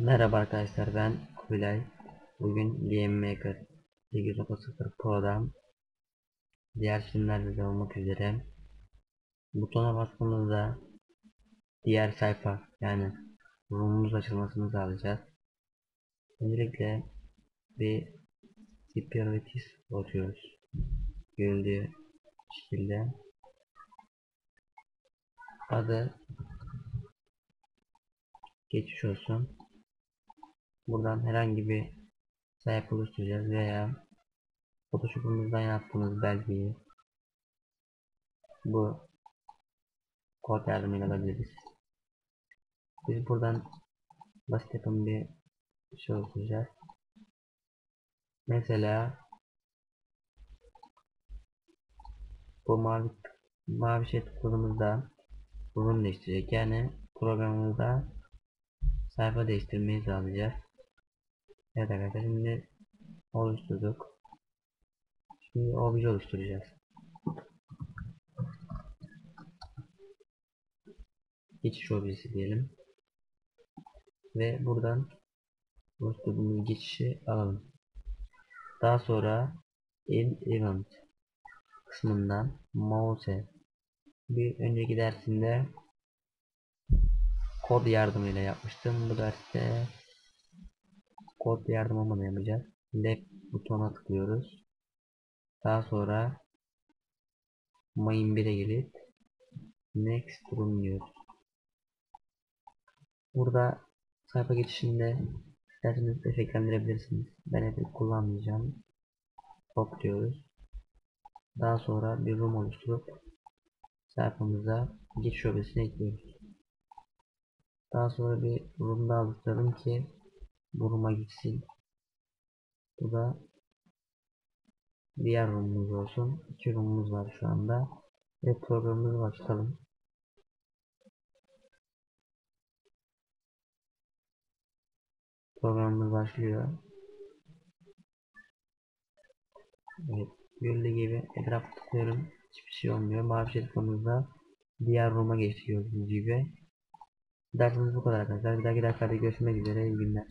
Merhaba arkadaşlar ben Kubilay. Bugün Game Maker 8.0 Pro'dan diğer sürümlerde de olmak üzere butona bastığımızda diğer sayfa yani room'umuz açılmasını sağlayacağız. Öncelikle bir Securities açıyoruz. Görüldüğü şekilde adı geçiş olsun. Buradan herhangi bir sayfa oluşturacağız veya Photoshop'umuzdan yaptığımız belgeyi bu kod yardımıyla alabiliriz. Biz buradan basit yapım bir şey oluşturacağız. Mesela bu mavi mavi şey tıkladığımızda ürün değiştirecek. Yani programımızda sayfa değiştirmeyi sağlayacağız. Evet arkadaşlar şimdi oluşturduk. Şimdi obje oluşturacağız. Geçiş objesi diyelim. Ve buradan oluşturduğumuz geçişi alalım. Daha sonra in event kısmından mouse bir önceki dersinde kod yardımıyla yapmıştım. Bu derste kod yardım olmadan yapacağız. Left butona tıklıyoruz. Daha sonra main 1'e gelip next room diyoruz. Burada sayfa geçişinde isterseniz efektlendirebilirsiniz. Ben efekt kullanmayacağım. Top diyoruz. Daha sonra bir room oluşturup sayfamıza geçiş objesini ekliyoruz. Daha sonra bir room daha oluşturalım ki bu room'a gitsin. Bu da diğer room'umuz olsun. İki room'umuz var şu anda. Ve programımızı başlayalım. Programımız başlıyor. Evet. Gördüğü gibi etraf tıklıyorum. Hiçbir şey olmuyor. Mavi tıkladığımızda diğer room'a geçiyor gibi. Dersimiz bu kadar arkadaşlar. Bir dahaki derslerde görüşmek üzere. İyi günler.